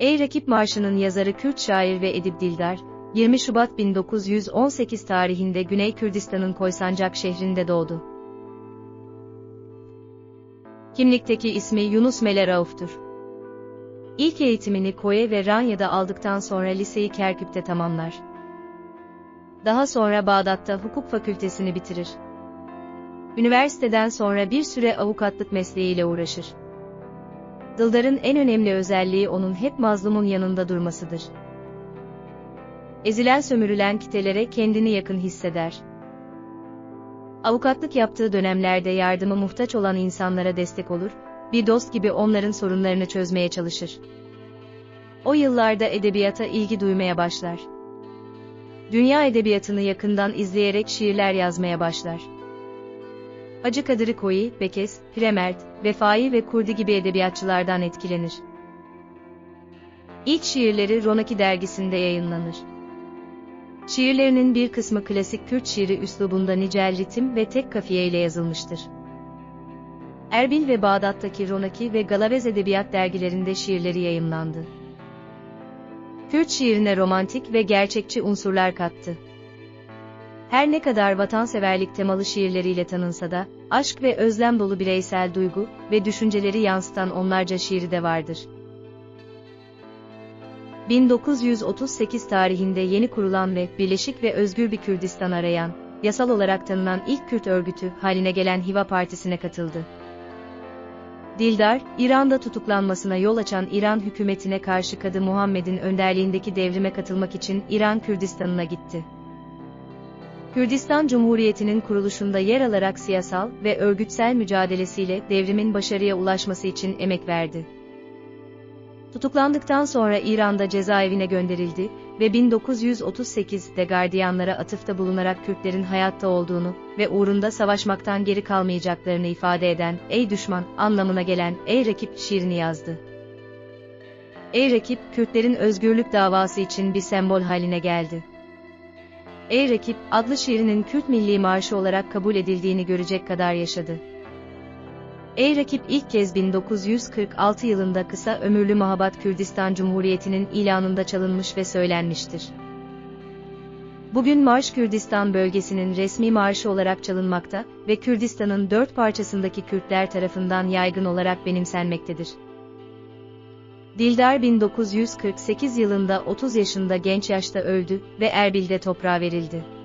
Ey Rakip Marşı'nın yazarı Kürt şair ve edip Dildar, 20 Şubat 1918 tarihinde Güney Kürdistan'ın Koysancak şehrinde doğdu. Kimlikteki ismi Yunus Mele Rauf'tur. İlk eğitimini Koye ve Ranya'da aldıktan sonra liseyi Kerkük'te tamamlar. Daha sonra Bağdat'ta hukuk fakültesini bitirir. Üniversiteden sonra bir süre avukatlık mesleğiyle uğraşır. Dıldar'ın en önemli özelliği onun hep mazlumun yanında durmasıdır. Ezilen sömürülen kitelere kendini yakın hisseder. Avukatlık yaptığı dönemlerde yardıma muhtaç olan insanlara destek olur, bir dost gibi onların sorunlarını çözmeye çalışır. O yıllarda edebiyata ilgi duymaya başlar. Dünya edebiyatını yakından izleyerek şiirler yazmaya başlar. Hacı Kadir Koyi, Bekes, Premert, Vefai ve Kurdi gibi edebiyatçılardan etkilenir. İlk şiirleri Ronaki dergisinde yayınlanır. Şiirlerinin bir kısmı klasik Kürt şiiri üslubunda nicel ritim ve tek kafiye ile yazılmıştır. Erbil ve Bağdat'taki Ronaki ve Galavez Edebiyat dergilerinde şiirleri yayımlandı. Kürt şiirine romantik ve gerçekçi unsurlar kattı. Her ne kadar vatanseverlik temalı şiirleriyle tanınsa da, aşk ve özlem dolu bireysel duygu ve düşünceleri yansıtan onlarca şiiri de vardır. 1938 tarihinde yeni kurulan ve birleşik ve özgür bir Kürdistan arayan, yasal olarak tanınan ilk Kürt örgütü haline gelen Hiva Partisi'ne katıldı. Dildar, İran'da tutuklanmasına yol açan İran hükümetine karşı Kadı Muhammed'in önderliğindeki devrime katılmak için İran Kürdistan'ına gitti. Kürdistan Cumhuriyeti'nin kuruluşunda yer alarak siyasal ve örgütsel mücadelesiyle devrimin başarıya ulaşması için emek verdi. Tutuklandıktan sonra İran'da cezaevine gönderildi ve 1938'de gardiyanlara atıfta bulunarak Kürtlerin hayatta olduğunu ve uğrunda savaşmaktan geri kalmayacaklarını ifade eden "Ey düşman" anlamına gelen "Ey rakip" şiirini yazdı. Ey rakip, Kürtlerin özgürlük davası için bir sembol haline geldi. Ey rakip adlı şiirinin Kürt milli marşı olarak kabul edildiğini görecek kadar yaşadı. Ey rakip ilk kez 1946 yılında kısa ömürlü Mahabat Kürdistan Cumhuriyeti'nin ilanında çalınmış ve söylenmiştir. Bugün Marş Kürdistan bölgesinin resmi marşı olarak çalınmakta ve Kürdistan'ın dört parçasındaki Kürtler tarafından yaygın olarak benimsenmektedir. Dildar 1948 yılında 30 yaşında genç yaşta öldü ve Erbil'de toprağa verildi.